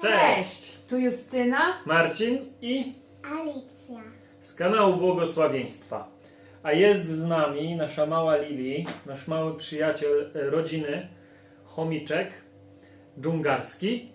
Cześć! Tu Justyna. Marcin i Alicja. z kanału Błogosławieństwa. A jest z nami nasza mała Lili, nasz mały przyjaciel e, rodziny, chomiczek dżungarski.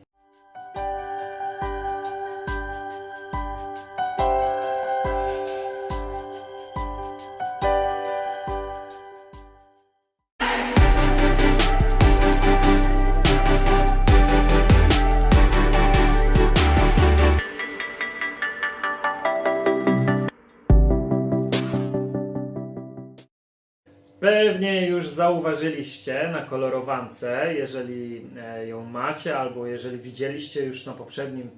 Pewnie już zauważyliście na kolorowance, jeżeli e, ją macie, albo jeżeli widzieliście już na poprzednim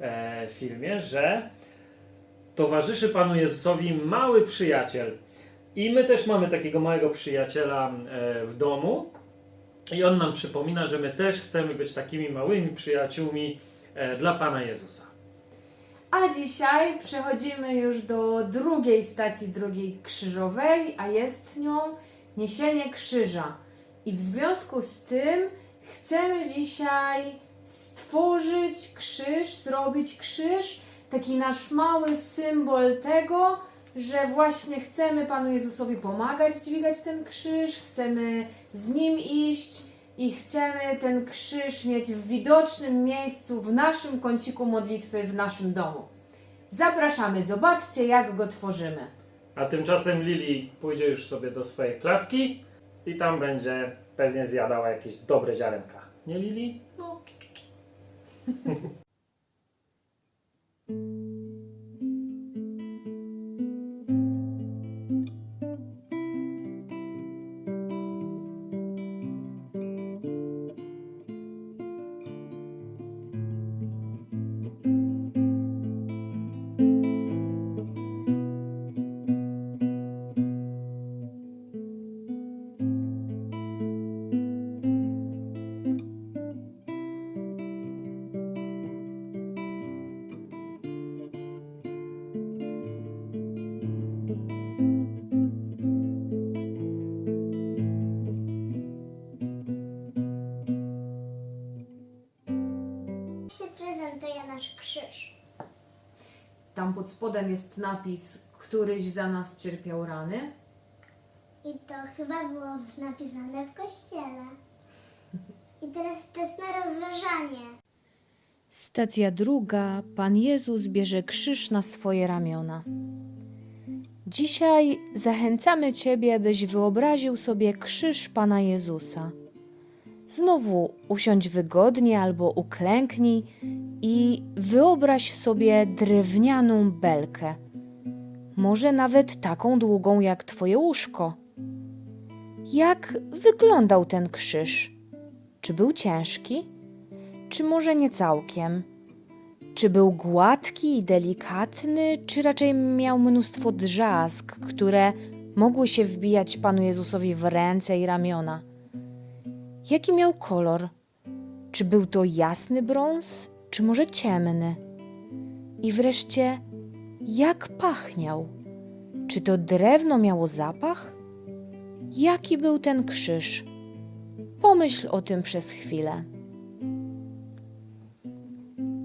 e, filmie, że towarzyszy Panu Jezusowi mały przyjaciel. I my też mamy takiego małego przyjaciela e, w domu. I on nam przypomina, że my też chcemy być takimi małymi przyjaciółmi dla Pana Jezusa. A dzisiaj przechodzimy już do drugiej stacji drugiej krzyżowej, a jest nią niesienie krzyża. I w związku z tym chcemy dzisiaj stworzyć krzyż, zrobić krzyż, taki nasz mały symbol tego, że właśnie chcemy Panu Jezusowi pomagać dźwigać ten krzyż, chcemy z Nim iść i chcemy ten krzyż mieć w widocznym miejscu w naszym kąciku modlitwy w naszym domu. Zapraszamy, zobaczcie jak go tworzymy. A tymczasem Lili pójdzie już sobie do swojej klatki i tam będzie pewnie zjadała jakieś dobre ziarenka. Nie Lili? No. Krzyż. Tam pod spodem jest napis Któryś za nas cierpiał rany. I to chyba było napisane w kościele. I teraz czas na rozważanie. Stacja druga. Pan Jezus bierze krzyż na swoje ramiona. Dzisiaj zachęcamy Ciebie, byś wyobraził sobie krzyż Pana Jezusa. Znowu usiądź wygodnie albo uklęknij i wyobraź sobie drewnianą belkę. Może nawet taką długą jak Twoje łóżko. Jak wyglądał ten krzyż? Czy był ciężki? czy może nie całkiem? Czy był gładki i delikatny, czy raczej miał mnóstwo drzask, które mogły się wbijać Panu Jezusowi w ręce i ramiona? Jaki miał kolor? Czy był to jasny brąz, czy może ciemny? I wreszcie, jak pachniał? Czy to drewno miało zapach? Jaki był ten krzyż? Pomyśl o tym przez chwilę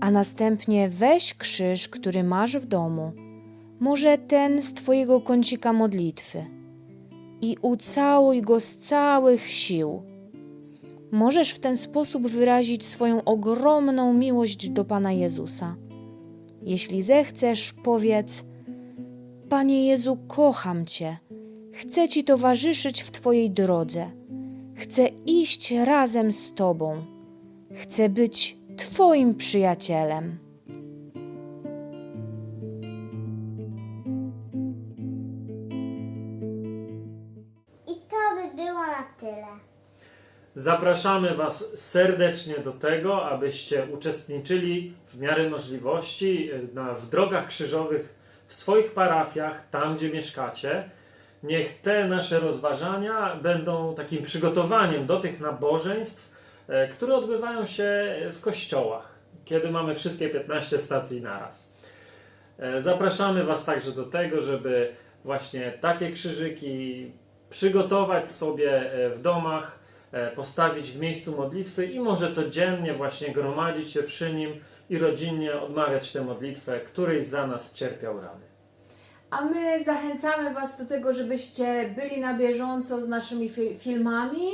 a następnie weź krzyż, który masz w domu, może ten z Twojego kącika modlitwy, i ucałuj go z całych sił. Możesz w ten sposób wyrazić swoją ogromną miłość do Pana Jezusa. Jeśli zechcesz, powiedz: Panie Jezu, kocham Cię, chcę Ci towarzyszyć w Twojej drodze, chcę iść razem z Tobą, chcę być Twoim przyjacielem. I to by było na tyle. Zapraszamy Was serdecznie do tego, abyście uczestniczyli w miarę możliwości e, na, w drogach krzyżowych w swoich parafiach, tam gdzie mieszkacie. Niech te nasze rozważania będą takim przygotowaniem do tych nabożeństw, e, które odbywają się w kościołach, kiedy mamy wszystkie 15 stacji naraz. E, Zapraszamy Was także do tego, żeby właśnie takie krzyżyki przygotować sobie w domach, postawić w miejscu modlitwy i może codziennie właśnie gromadzić się przy nim i rodzinnie odmawiać tę modlitwę, któryś za nas cierpiał rany. A my zachęcamy Was do tego, żebyście byli na bieżąco z naszymi fi- filmami.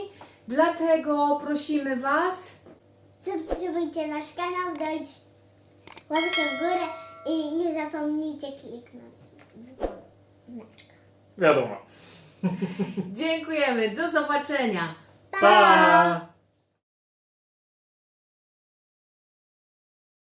Dlatego prosimy Was, Subskrybujcie nasz kanał, dajcie łapkę w górę i nie zapomnijcie kliknąć dzwoneczka. Wiadomo. dziękujemy, do zobaczenia. Bye.